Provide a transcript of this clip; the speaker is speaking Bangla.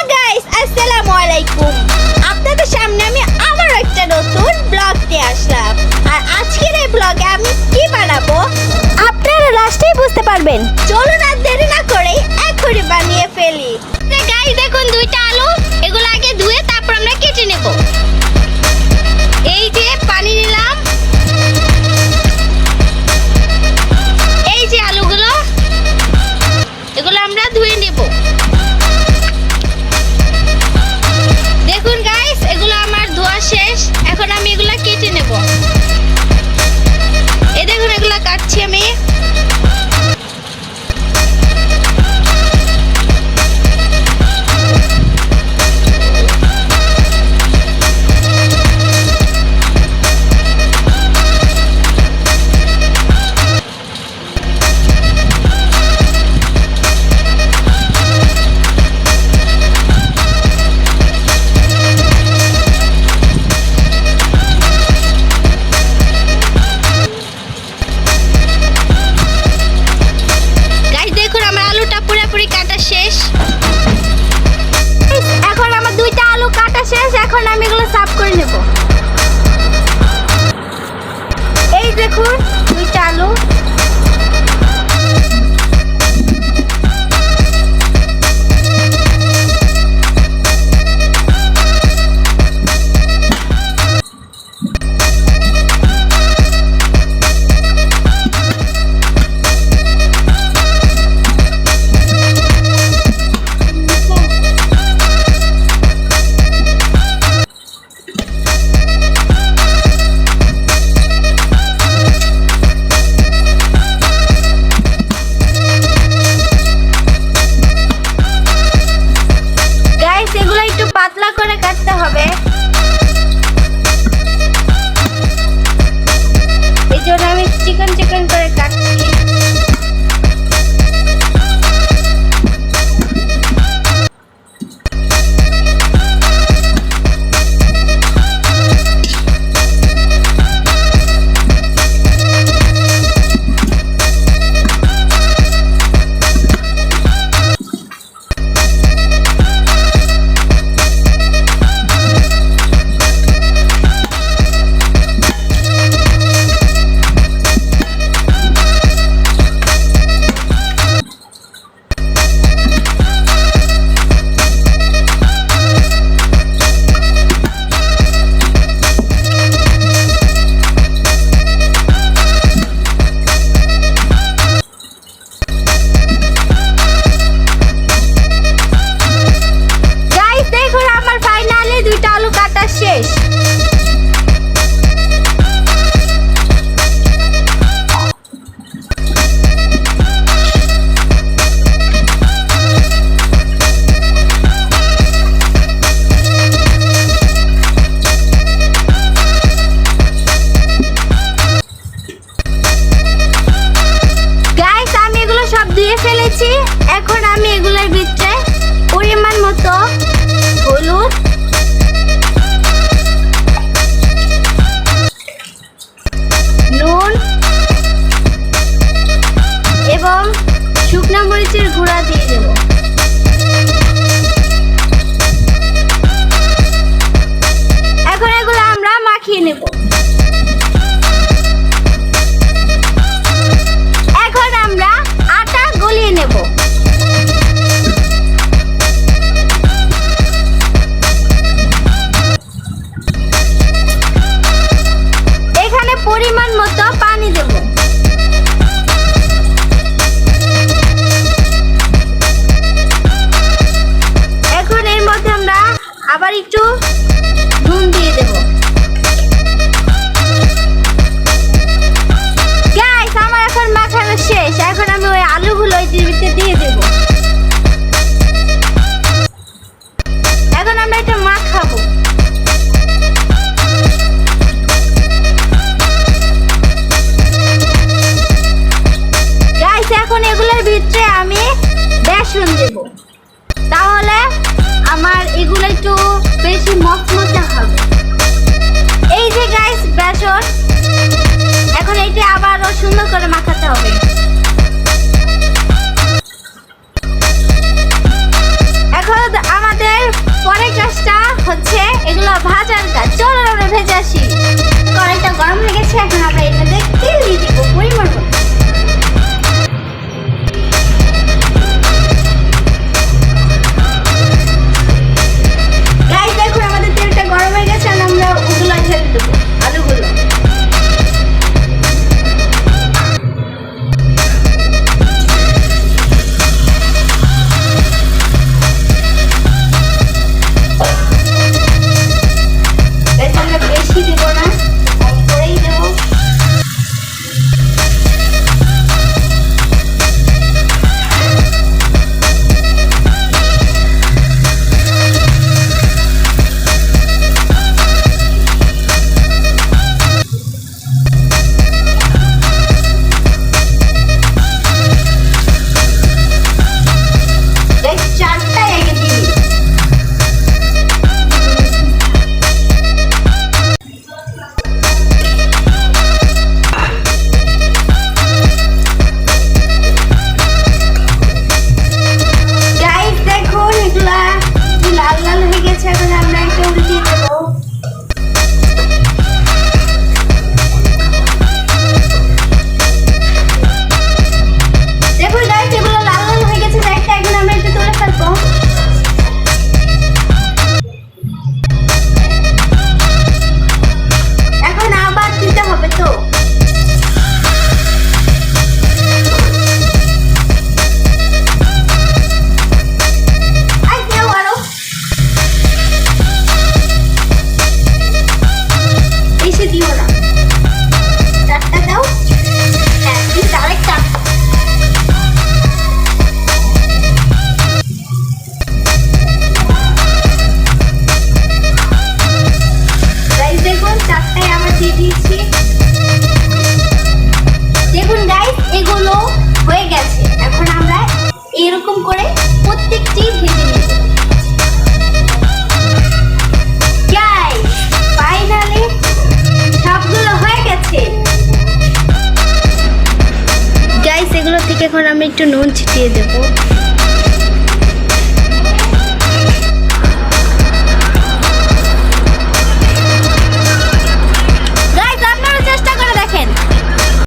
হ্যালো গাইস আসসালামু আলাইকুম আপনাদের সামনে আমি আবার একটা নতুন ব্লগ নিয়ে আসলাম। আর আজকের এই ব্লগে আমি কি বানাবো? আপনারা লাস্টেই বুঝতে পারবেন। চলুন আর দেরি না করে এখনই বানিয়ে ফেলি। shit. পরিমাণ মতো পানি দেব। এখন এর মধ্যে আমরা আবার একটু এই যে গাইস বেসন এখন এইটি আবারও সুন্দর করে মাখাতে হবে। এখন আমাদের পরের কাজটা হচ্ছে এগুলো ভাজার কাজ। চলো আমরা ভেজে আসি। কড়াইটা গরম হয়ে গেছে, এখন আমরা এখন আমি একটু নুন ছিটিয়ে দেবো।